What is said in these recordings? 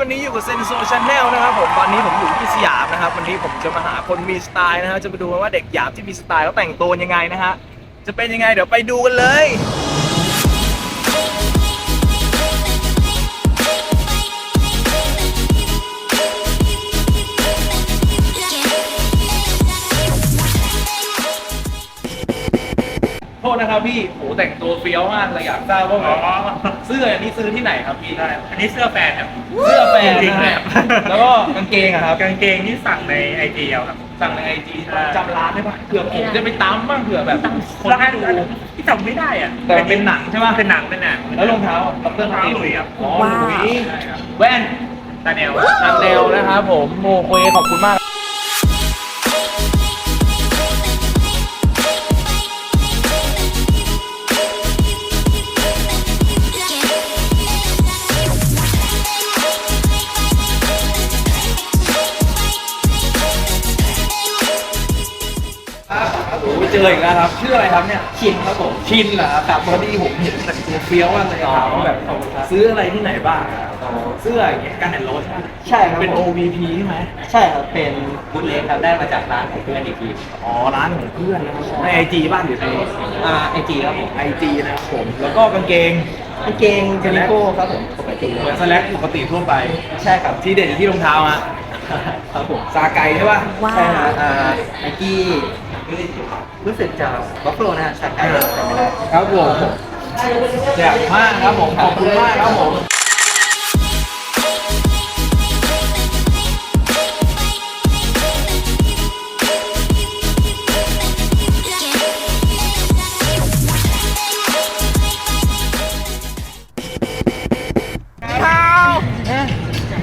วันนี้อยู่กับเซนโซชาแนลนะครับผมตอนนี้ผมอยู่ที่สยามนะครับ วันนี้ผมจะมาหาคนมีสไตล์นะครับจะไปดูว่าเด็กหยามที่มีสไตล์เขาแต่งตัวยังไงนะฮะจะเป็นยังไงเดี๋ยวไปดูกันเลย โทษนะครับพี่โหแต่งตัวเฟี้ยวมากเลยอยากทราบว่าแบบเสื้ออันนี้ซื้อที่ไหนครับพี่ได้อันนี้เสื้อแฟนครับ เสื้อแฟนจริงๆนะเลยฮะแล้วก็กางเกงอะครับ กางเกงที่สั่งในไอจีเอาครับ สั่งในไอจีใช่จำร้านได้ปะเผื่อผมจะไปตามบ้างเผื่อแบบคนร้านดู ที่จำไม่ได้อะแต่มันเป็นหนังใช่ปะเป็นหนังเป็นหนังแล้วรองเท้าดรรองเท้าหลุยส์ครับอ๋อหลุยส์ใช่ครับแว่นตาแนวทางแนวนะครับผมโมโคเอขอบคุณมาก โอ้โหเจออีกแล้วครับ ชื่ออะไรครับเนี่ย ชินครับผม ชินเหรอครับแต่พอดีผมเห็นแต่งตัวเฟี้ยวมากเลยครับแบบซื้ออะไรที่ไหนบ้างอะเสื้ออย่างเงี้ยกันแอนโรสใช่ครับเป็น ผม OVP ใช่ไหมใช่ครับเป็นบูธเล็กครับได้มาจากร้านของเพื่อนอีกทีอ๋อร้านของเพื่อนนะครับในไอจีบ้านอยู่ในอ่าไอจีครับผมไอจีนะครับผม แล้วก็กางเกงกางเกงเจนิโก้ครับผมปกติเหมือนสแลกปกติทั่วไป ใช่ครับ ที่เด็ดอยู่ที่รองเท้าฮะ ครับผมซาไกใช่ป่ะใช่ครับอ่าไนกี้รู้สึกจะบัฟเฟลนะฮะสกายจำไม่ได้ ครับผมแจ่มมากครับผมขอบคุณมากครับผม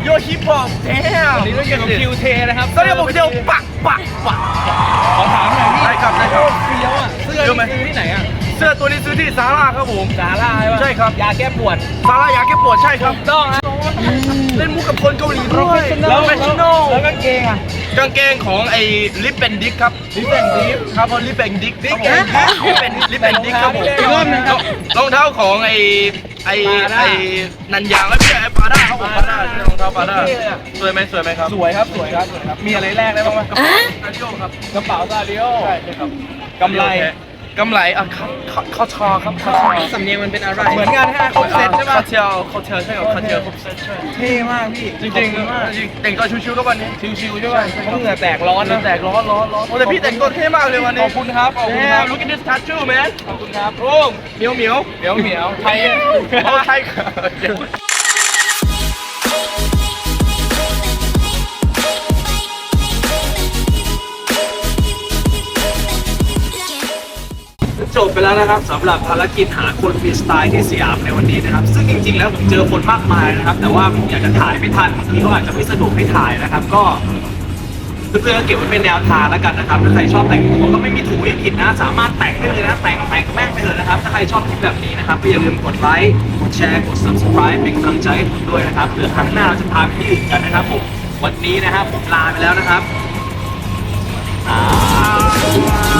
โยชิปอมแท้วันนี้เราอยู่กับคิวเทนะครับก็เรียกผมเดียวปักปักปักขอถามหน่อยพี่ได้ครับได้ครับ เฟี้ยวอะเสื้อนี่ซื้อที่ไหนอะเสื้อตัวนี้ซื้อที่ซาร่าครับผม ซาร่าใช่ปะใช่ครับ ยาแก้ปวดซาร่ายาแก้ปวดใช่ครับต้องฮะ เล่นมุกกับคนเกาหลีด้วย แล้วแล้วแฟชั่นแนลแล้วกางเกงอะกางเกงของไอ้ลิปเป็นดิกครับลิปแอนดิฟครับผมลิปเป็นดิกดิกครับผมลิปเป็นลิปเป็นดิกครับผมอีกรอบหนึ่งครับรองเท้าของไอ้ไอ้ปาด้าไอ้นันยางแล้วพี่ไอ้ปาด้าครับผมปาด้าใช่รองเท้าปาด้าเท่เลยอะสวยไหมสวยไหไหมครับสวยครับสวยครับสวยครับ มีอะไรแลกได้บ้างไหมอาริโอครับกระเป๋าซาริโอใช่ใช่ครับกำไรกำไรอะเข้าเข้าเข้าชอครับเข้าชอสำเนียงมันเป็นอะไร เหมือนกันฮะครบเซ็ตใช่ปะคาเทียวคาเทียวใช่ครับคาเทียวครบเซ็ตใช่เท่มากพี่จริงขอบคุณมากๆจริงๆแต่งตัวชิวๆก็วันนี้ชิวๆใช่ป่ะเพราะเหงื่อแตกร้อนนะแตกร้อนร้อนร้อนโอ้แต่พี่แต่งตัวเท่มากเลยวันนี้ขอบคุณครับขอบคุณครับลูก at this tattoo man ขอบคุณครับโอ้เหมียวเหมียวเหมียวเหมียวไทยโอ้ใช่ค จบไปแล้วนะครับสำหรับภารกิจหาคนฟรีสไตล์ที่สยามในวันนี้นะครับ ซึ่งจริงๆแล้วผมเจอคนมากมายนะครับ แต่ว่าผมอยากจะถ่ายไม่ทันบางทีก็อาจจะไม่สะดวกให้ถ่ายนะครับ ก็เพื่อนๆก็เก็บไว้เป็นแนวทางแล้วกันนะครับถ้าใครชอบแต่งตัวก็ไม่มีถูกไม่ผิดนะ สามารถแต่งได้เลยนะแต่งแต่งแม่งไปเลยนะครับ ถ้าใครชอบคลิปแบบนี้นะครับก็อย่าลืมกดไลค์กดแชร์กด subscribe เป็นกำลังใจให้ผมด้วยนะครับเผื่อครั้งหน้าเราจะพาไปที่อื่นกันนะครับผมวันนี้นะครับผมลาไปแล้วนะครับอ่า